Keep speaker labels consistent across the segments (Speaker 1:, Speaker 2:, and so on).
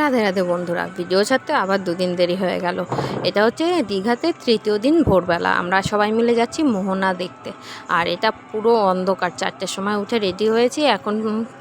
Speaker 1: রাধে রাধে বন্ধুরা ভিডিও ছাড়তে আবার দুদিন দেরি হয়ে গেল। এটা হচ্ছে দীঘাতে তৃতীয় দিন ভোরবেলা। আমরা সবাই মিলে যাচ্ছি মোহনা দেখতে। আর এটা পুরো অন্ধকার, চারটের সময় উঠে রেডি হয়েছি। এখন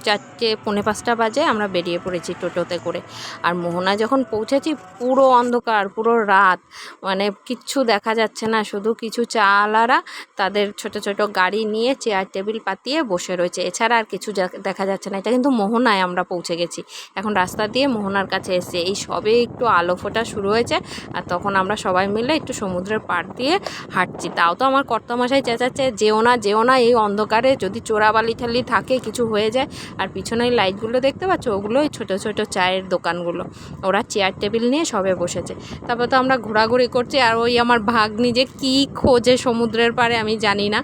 Speaker 1: চারটে পৌনে পাঁচটা বাজে, আমরা বেরিয়ে পড়েছি টোটোতে করে। আর মোহনা যখন পৌঁছেছি, পুরো অন্ধকার, পুরো রাত। মানে কিচ্ছু দেখা যাচ্ছে না, শুধু কিছু চালারা তাদের ছোট ছোট গাড়ি নিয়ে চেয়ার টেবিল পাতিয়ে বসে রয়েছে। এছাড়া আর কিছু দেখা যাচ্ছে না। এটা কিন্তু মোহনায় আমরা পৌঁছে গেছি। এখন রাস্তা দিয়ে মোহনার কাছে এসে এই সবে একটু আলো ফোটা শুরু হয়েছে আর তখন আমরা সবাই মিলে একটু সমুদ্রের পাড় দিয়ে হাঁটছি। তাও তো আমার কর্তামশাই চেঁচাচ্ছে, যেও না যেও না, এই অন্ধকারে যদি চোরাবালি ঠালি থাকে, কিছু হয়ে যায়। আর পিছনে লাইটগুলো দেখতে পাচ্ছ? ওগুলো ওই ছোটো ছোটো চায়ের দোকানগুলো। ওরা চেয়ার টেবিল নিয়ে সবে বসেছে। তারপর তো আমরা ঘোরাঘুরি করছি আর ওই আমার ভাগ্নি যে কী খোঁজে সমুদ্রের পাড়ে আমি জানি না।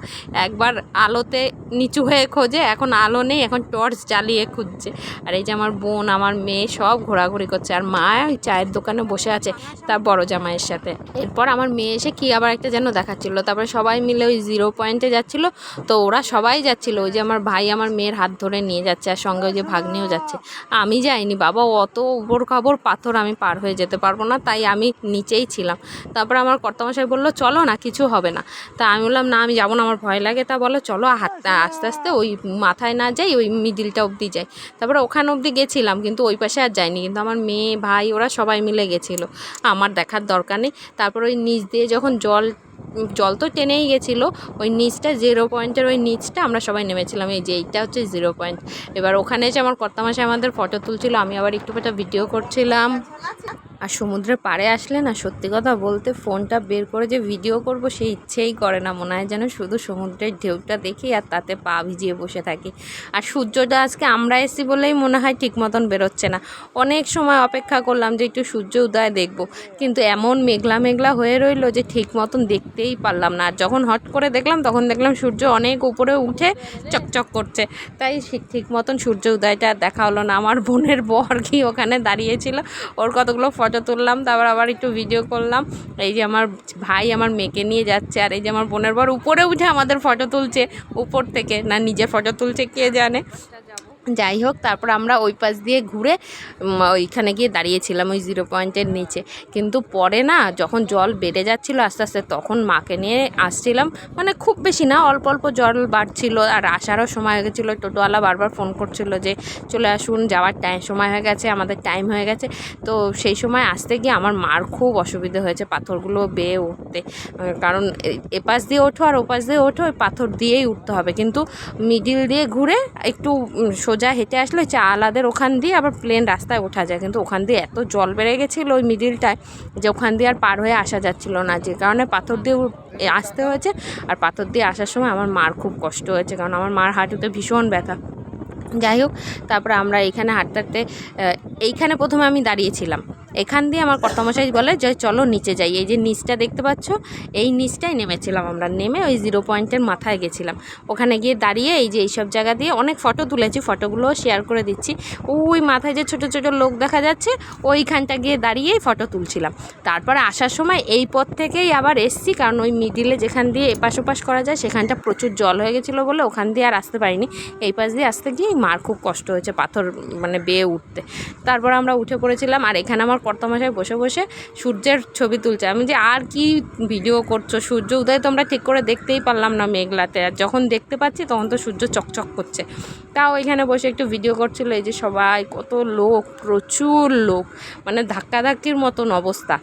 Speaker 1: একবার আলোতে নিচু হয়ে খোঁজে, এখন আলো নেই, এখন টর্চ জ্বালিয়ে খুঁজছে। আর এই যে আমার বোন, আমার মেয়ে সব ঘোরাঘুরি করছে। আর মা চায়ের দোকানে বসে আছে তার বড় জামাইয়ের সাথে। এরপর আমার মেয়ে এসে কি আবার একটা যেন দেখাচ্ছিল। তারপরে সবাই মিলে ওই জিরো পয়েন্টে যাচ্ছিল। তো ওরা সবাই যাচ্ছিল। ওই যে আমার ভাই আমার মেয়ের হাত ধরে নিয়ে যাচ্ছে আর সঙ্গে ওই যে ভাগ্নিও যাচ্ছে। আমি যাইনি, বাবা, অত উপর খাবর পাথর আমি পার হয়ে যেতে পারব না, তাই আমি নিচেই ছিলাম। তারপর আমার কর্তামশাই বলল, চলো না, কিছু হবে না। তা আমি বললাম, না, আমি যাব না, আমার ভয় লাগে। তা বলো, চলো হাত আস্তে আস্তে ওই মাথায় না যাই, ওই মিডিলটা অবধি যাই। তারপরে ওখানে অবধি গেছিলাম, কিন্তু ওই পাশে আর যাইনি। কিন্তু আমার মেয়ে, ভাই, ওরা সবাই মিলে গেছিল। আমার দেখার দরকার নেই। তারপর ওই নিচ দিয়ে যখন জল জল তো টেনেই গেছিল, ওই নিচটা জিরো পয়েন্টের ওই নিচটা আমরা সবাই নেমেছিলাম। এই যে এইটা হচ্ছে জিরো পয়েন্ট এবার ওখানে এসে আমার কর্তামাসে আমাদের ফটো তুলছিল, আমি আবার একটু ভিডিও করছিলাম। আর সমুদ্রের পাড়ে আসলে না, সত্যি কথা বলতে ফোনটা বের করে যে ভিডিও করব সেই ইচ্ছেই করে না। মনে হয় যেন শুধু সমুদ্রের ঢেউটা দেখি আর তাতে পা ভিজিয়ে বসে থাকি। আর সূর্যটা আজকে আমরা এসি বলেই মনে হয় ঠিক মতন বেরোচ্ছে না। অনেক সময় অপেক্ষা করলাম যে একটু সূর্য উদয় দেখব, কিন্তু এমন মেঘলা মেঘলা হয়ে রইল যে ঠিক মতন দেখতেই পারলাম না। আর যখন হট করে দেখলাম, তখন দেখলাম সূর্য অনেক উপরে উঠে চকচক করছে। তাই ঠিক মতন সূর্য উদয়টা দেখা হলো না। আমার বোনের বর কি ওখানে দাঁড়িয়েছিল ওর কতগুলো ফটো তুললাম, তারপর আবার একটু ভিডিও করলাম। এই যে আমার ভাই আমার মেয়েকে নিয়ে যাচ্ছে, আর এই যে আমার বোনের বর উপরে উঠে আমাদের ফটো তুলছে, উপর থেকে, না নিজে ফটো তুলছে, কে জানে? যাই হোক তারপর আমরা ওই পাশ দিয়ে ঘুরে ওইখানে গিয়ে দাঁড়িয়েছিলাম ওই জিরো পয়েন্টের নিচে। কিন্তু পরে না, যখন জল বেড়ে যাচ্ছিল আস্তে আস্তে, তখন মাকে নিয়ে আসছিলাম। মানে খুব বেশি না, অল্প অল্প জল বাড়ছিল। আর আসারও সময় হয়ে গেছিল। টোটোওয়ালা বারবার ফোন করছিল যে, চলে আসুন, যাওয়ার টাইম সময় হয়ে গেছে, আমাদের টাইম হয়ে গেছে। তো সেই সময় আসতে গিয়ে আমার মার খুব অসুবিধা হয়েছে পাথরগুলো বেয়ে উঠতে। কারণ এ- এপাশ দিয়ে ওঠো আর ওপাশ দিয়ে ওঠো, ওই পাথর দিয়েই উঠতে হবে। কিন্তু মিডিল দিয়ে ঘুরে একটু সোজা হেঁটে আসলে চা আলাদের ওখান দিয়ে আবার প্লেন রাস্তায় ওঠা যায়। কিন্তু ওখান দিয়ে এত জল বেড়ে গেছিল ওই মিডিলটায় যে ওখান দিয়ে আর পার হয়ে আসা যাচ্ছিল না। যে কারণে পাথর দিয়ে আসতে হয়েছে আর পাথর দিয়ে আসার সময় আমার মার খুব কষ্ট হয়েছে, কারণ আমার মার হাঁটুতে ভীষণ ব্যথা। যাই হোক, তারপরে আমরা এইখানে হাঁটতে হাঁটতে এইখানে প্রথমে আমি দাঁড়িয়েছিলাম। এখান দিয়ে আমার কর্তামশাই বলে যে, চলো নিচে যাই। এই যে নিচটা দেখতে পাচ্ছ, এই নিচটাই নেমেছিলাম আমরা। নেমে ওই জিরো পয়েন্টের মাথায় গেছিলাম। ওখানে গিয়ে দাঁড়িয়ে এই যে এইসব জায়গা দিয়ে অনেক ফটো তুলেছি ফটোগুলো শেয়ার করে দিচ্ছি। ওই মাথায় যে ছোট ছোট লোক দেখা যাচ্ছে, ওইখানটা গিয়ে দাঁড়িয়েই ফটো তুলছিলাম। তারপরে আসার সময় এই পথ থেকেই আবার এসছি, কারণ ওই মিডিলে যেখান দিয়ে এপাশ ওপাশ করা যায়, সেখানটা প্রচুর জল হয়ে গেছিল বলে ওখান দিয়ে আর আসতে পারিনি। এই পাশ দিয়ে আসতে গিয়ে মার খুব কষ্ট হয়েছে পাথর মানে বেয়ে উঠতে। তারপর আমরা উঠে পড়েছিলাম, আর এখানে আমার কর্তামশাই বসে বসে সূর্যের ছবি তুলছে। আমি যে, আর কি ভিডিও করছ? সূর্য উদয় তোমরা ঠিক করে দেখতেই পারলাম না মেঘলাতে। আর যখন দেখতে পাচ্ছি, তখন তো সূর্য চকচক করছে। তাও এখানে বসে একটু ভিডিও করছিল। এই যে সবাই, কত লোক, প্রচুর লোক। মানে ধাক্কাধাক্কির মতন অবস্থা।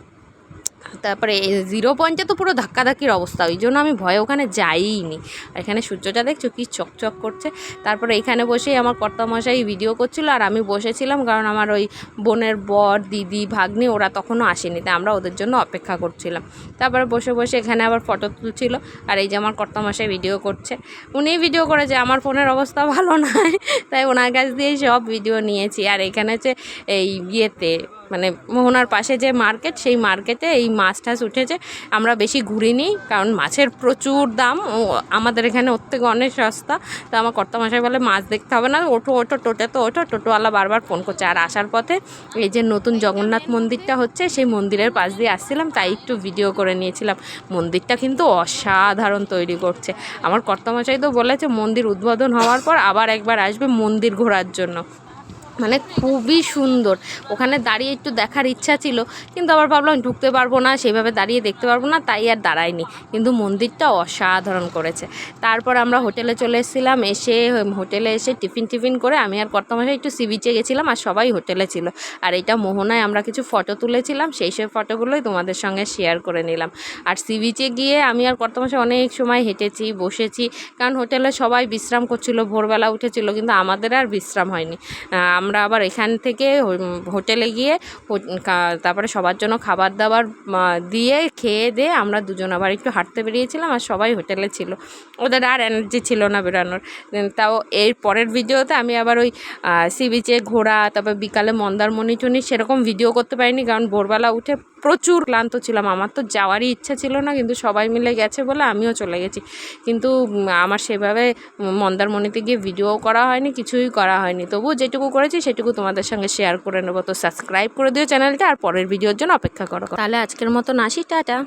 Speaker 1: তারপরে জিরো পয়েন্টে তো পুরো ধাক্কাধাক্কির অবস্থা, ওই জন্য আমি ভয়ে ওখানে যাইনি। আর এখানে সূর্যটা দেখছ কি চকচক করছে। তারপরে এখানে বসেই আমার কর্তামশাই ভিডিও করছিল আর আমি বসেছিলাম কারণ আমার ওই বোনের বর, দিদি, ভাগ্নি ওরা তখনও আসেনি, তাই আমরা ওদের জন্য অপেক্ষা করছিলাম। তারপরে বসে বসে এখানে আবার ফটো তুলছিল আর এই যে আমার কর্তামশাই ভিডিও করছে। উনি ভিডিও করেছে আমার ফোনের অবস্থা ভালো নয় তাই ওনার কাছ দিয়েই সব ভিডিও নিয়েছি। আর এখানে হচ্ছে এই ইয়েতে মানে মোহনার পাশে যে মার্কেট, সেই মার্কেটে এই মাছ টাছ উঠেছে। আমরা বেশি ঘুরিনি, কারণ মাছের প্রচুর দাম। আমাদের এখানে ওর থেকে অনেক সস্তা। তো আমার কর্তামশাই বলে, মাছ দেখতে হবে না, ওঠো ওঠো, টোটে তো ওঠো। টোটোওয়ালা বারবার ফোন করছে। আর আসার পথে এই যে নতুন জগন্নাথ মন্দিরটা হচ্ছে, সেই মন্দিরের পাশ দিয়ে আসছিলাম, তাই একটু ভিডিও করে নিয়েছিলাম। মন্দিরটা কিন্তু অসাধারণ তৈরি করছে। আমার কর্তামশাই তো বলেছে, মন্দির উদ্বোধন হওয়ার পর আবার একবার আসবে মন্দির ঘোরার জন্য। মানে খুবই সুন্দর। ওখানে দাঁড়িয়ে একটু দেখার ইচ্ছা ছিল, কিন্তু আবার ভাবলাম ঢুকতে পারব না সেইভাবে দাঁড়িয়ে দেখতে পারব না, তাই আর দাঁড়াইনি কিন্তু মন্দিরটা অসাধারণ করেছে। তারপর আমরা হোটেলে চলে এসেছিলাম, এসে হোটেলে এসে টিফিন টিফিন করে আমি আর কর্তমাশাই একটু সি বিচে গেছিলাম আর সবাই হোটেলে ছিল। আর এটা মোহনায় আমরা কিছু ফটো তুলেছিলাম, সেই সব ফটোগুলোই তোমাদের সঙ্গে শেয়ার করে নিলাম। আর সি বিচে গিয়ে আমি আর কর্তমাশাই অনেক সময় হেঁটেছি, বসেছি, কারণ হোটেলে সবাই বিশ্রাম করছিল, ভোরবেলা উঠেছিল, কিন্তু আমাদের আর বিশ্রাম হয়নি। আমরা আবার এখান থেকে হোটেলে গিয়ে তারপরে সবার জন্য খাবার দাবার দিয়ে খেয়ে দিয়ে আমরা দুজন আবার একটু হাঁটতে বেরিয়েছিলাম আর সবাই হোটেলে ছিল। ওদের আর এনার্জি ছিল না বেরোনোর। তাও এর পরের ভিডিওতে আমি আবার ওই সি বিচে ঘোরা, তারপর বিকালে মন্দারমণি টুনি সেরকম ভিডিও করতে পারিনি কারণ ভোরবেলা উঠে প্রচুর ক্লান্ত ছিলাম। আমার তো যাওয়ারই ইচ্ছা ছিল না, কিন্তু সবাই মিলে গেছে বলে আমিও চলে গেছি। কিন্তু আমার সেভাবে মন্দারমণিতে গিয়ে ভিডিও করা হয়নি, কিছুই করা হয়নি। তবু যেটুকু করেছি, সেটুকু তোমাদের সঙ্গে শেয়ার করে নেব। তো সাবস্ক্রাইব করে দিও চ্যানেলটা আর পরের ভিডিওর জন্য অপেক্ষা করো। তাহলে আজকের মতন আসি, টাটা।